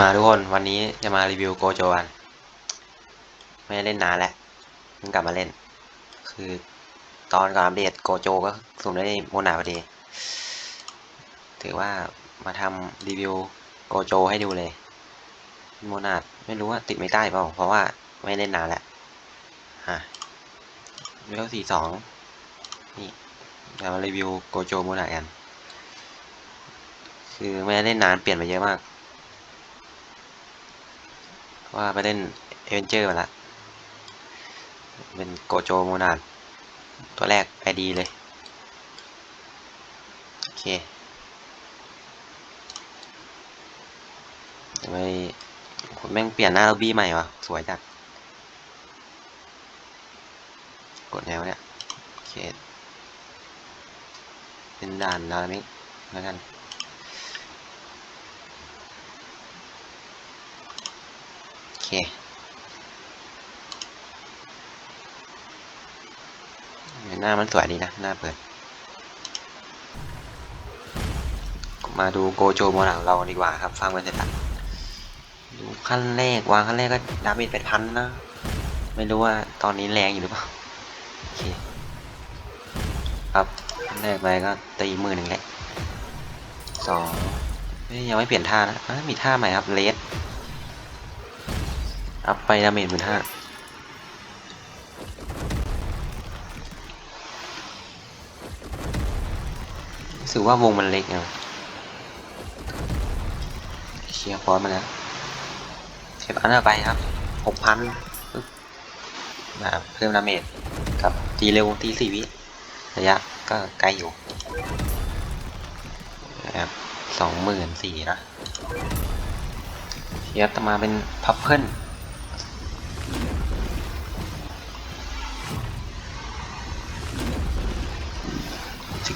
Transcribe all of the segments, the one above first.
มาทุกคนวันนี้จะมารีวิวโกโจกันไม่ได้เล่นนานแล้วเพิ่งกลับมาเล่น คือตอนก่อนอัปเดตโกโจก็สุ่มได้โมนาพอดี ถือว่ามาทำรีวิวโกโจให้ดูเลย โมนาไม่รู้ว่าติดไม่ได้เปล่าเพราะว่าไม่เล่นนานแล้วฮะเวลสี่สองนี่เรามารีวิวโกโจโมนากัน คือไม่ได้เล่นนานเปลี่ยนไปเยอะมาก ว่าไปเล่นเอเวนเจอร์มาละ เป็นโกโจโมนาดตัวแรกไอดีเลย โอเคทำไมคุณแม่งเปลี่ยนหน้าล็อบบี้ใหม่วะสวยจัด กดแนวเนี่ย โอเค เป็นด่านดารามิกแล้วกัน โอเค หน้ามันสวยดีนะ หน้าเปิด มาดูโกโจโมนาของเราดีกว่าครับฟังกันเสร็จละดูขั้นแรกวางขั้นแรกก็ดาเมจเป็นพันนะ ไม่รู้ว่าตอนนี้แรงอยู่หรือเปล่า โอเค ครับขั้นแรกไปก็ตีมือหนึ่งแหละสองยังไม่เปลี่ยนท่านะะมีท่าใหม่ครับเลส อัพไปดาเมจหมื่นห้ารู้สึกว่าวงมันเล็กนะเคลียร์ฟอนมาแล้วเชฟอันต่อไปครับหกพันมาเพิ่มดาเมจกับตีเร็วตีสี่วิระยะก็ไกลอยู่นะครับสองหมื่นสี่นะเทียบต่อมาเป็นพับเพิล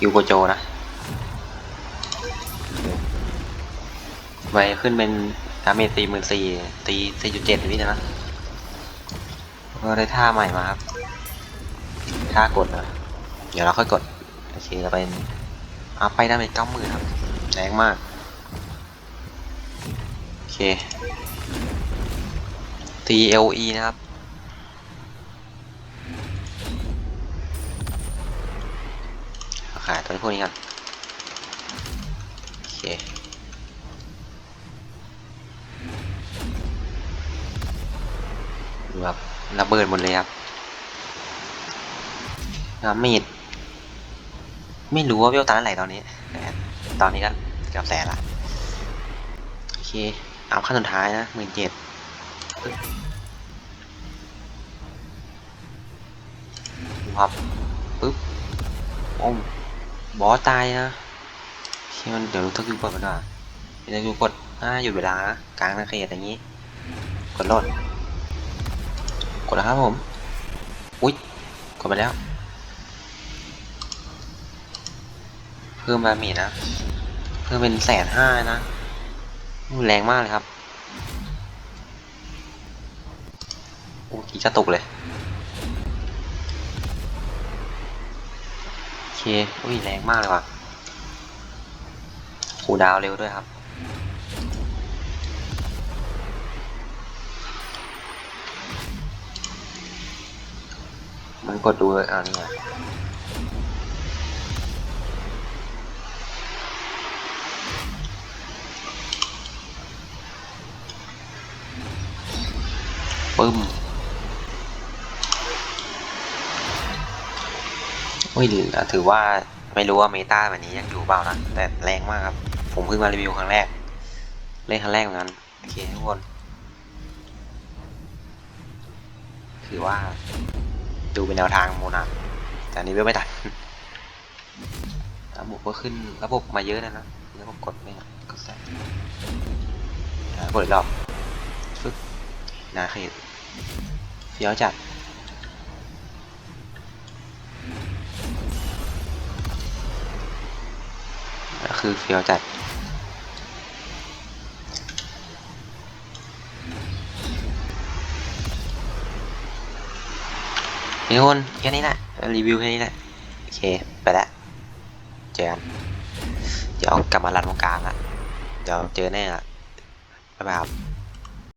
กิลโกโจนะไวขึ้นเป็นดาเมจตีหมื่นสี่ตีสี่จุดเจ็ดวินะก็ได้ท่าใหม่มาครับ ท่ากดนะ เดี๋ยวเราค่อยกด โอเคเราเป็นอัพไปดาเมจเก้าหมื่นครับ แรงมาก โอเค TLE นะครับ ขายตัวพวกนี้กันโอเคดูครับระเบิดหมดเลยครับน้ำมีดไม่รู้ว่าเวลตาอะไรตอนนี้แต่ตอนนี้ก็เกือบแสนละโอเค เอาขั้นสุดท้ายนะหมื่นเจ็ดครับปึ๊บโอ้ม บอสตายนะเชี่มันเดี๋ยวรู้ทักยูกดไปก่อนเดี๋ยวยูกดอ่าหยุดเวลากลางนาเขตอย่างนี้ กดโหลดกดแล้วครับผม อุ๊ย กดไปแล้ว เพิ่มมามีนะ เพิ่มเป็นแสนห้านะแรงมากเลยครับ โอ้กี่จะตกเลย อเคอุ้ยแรงมากเลยว่ะคูดาวเร็วด้วยครับ มันกดดูเลยอ่านี่ไง อุ้ยถือว่าไม่รู้ว่าเมตาแบบนี้ยังอยู่เปล่านะ แต่แรงมากครับ ผมเพิ่งมารีวิวครั้งแรก เล่นครั้งแรกเหมือนกัน โอเคทุกคนถือว่า ดูเป็นแนวทางโมนาแต่อันนี้ไม่ทันระบบก็ขึ้นระบบมาเยอะนะนะระบบกดไม่กดแสงกดอีกรอบฟึกนาเขตเฟี้ยวจัด คือเฟียวจัด มีคนแค่นี้แหละรีวิวแค่นี้แหละ โอเค ไปแล้วเจอกันเดี๋ยวกลับมาลันวงกลางละเดี๋ยวเจอแน่ละบ๊ายบาย